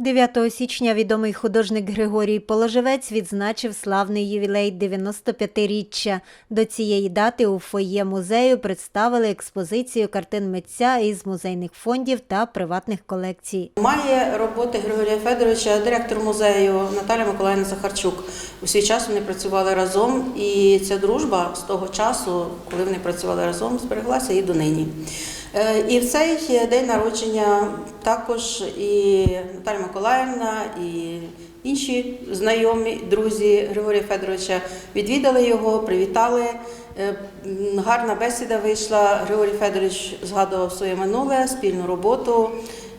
9 січня відомий художник Григорій Положевець відзначив славний ювілей 95-річчя. До цієї дати у фоє музею представили експозицію картин митця із музейних фондів та приватних колекцій. Має роботи Григорія Федоровича, директор музею Наталя Миколаївна Захарчук. У свій час вони працювали разом, і ця дружба з того часу, коли вони працювали разом, збереглася і донині. Е, І в цей день народження також і Наталя Миколаївна, і інші знайомі друзі Григорія Федоровича відвідали його, привітали. Е, Гарна бесіда вийшла. Григорій Федорович згадував своє минуле, спільну роботу.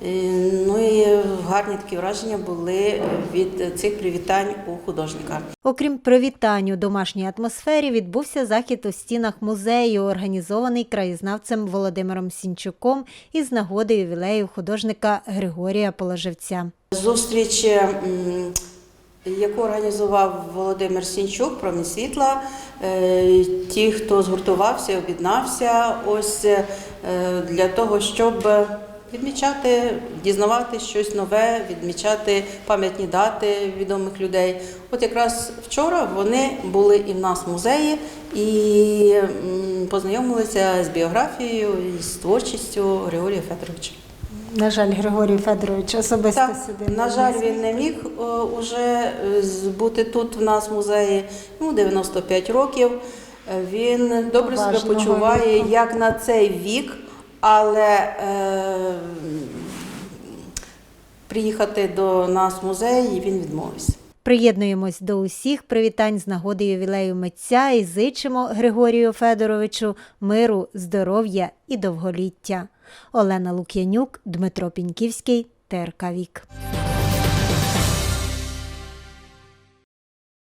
Е, Ну і гарні такі враження були від цих привітань у художника. Окрім привітань у домашній атмосфері, відбувся захід у стінах музею, організований краєзнавцем Володимиром Сінчуком із нагоди ювілею художника Григорія Положевця. Зустріч, яку організував Володимир Сінчук, промінь світла. Е, Ті, хто згуртувався, об'єднався, ось е, для того, щоб відмічати, дізнавати щось нове, відмічати пам'ятні дати відомих людей. От якраз вчора вони були і в нас в музеї і познайомилися з біографією і з творчістю Григорія Федоровича. На жаль, Григорій Федорович особисто Так, на жаль, він не міг уже е, бути тут в нас в музеї. Йому 95 років. Е, Він добре себе почуває віку. як на цей вік, але е, приїхати до нас в музей він відмовився. Приєднуємось до усіх привітань з нагоди ювілею митця і зичимо Григорію Федоровичу миру, здоров'я і довголіття. Олена Лук'янюк, Дмитро Піньківський, ТРК Вік.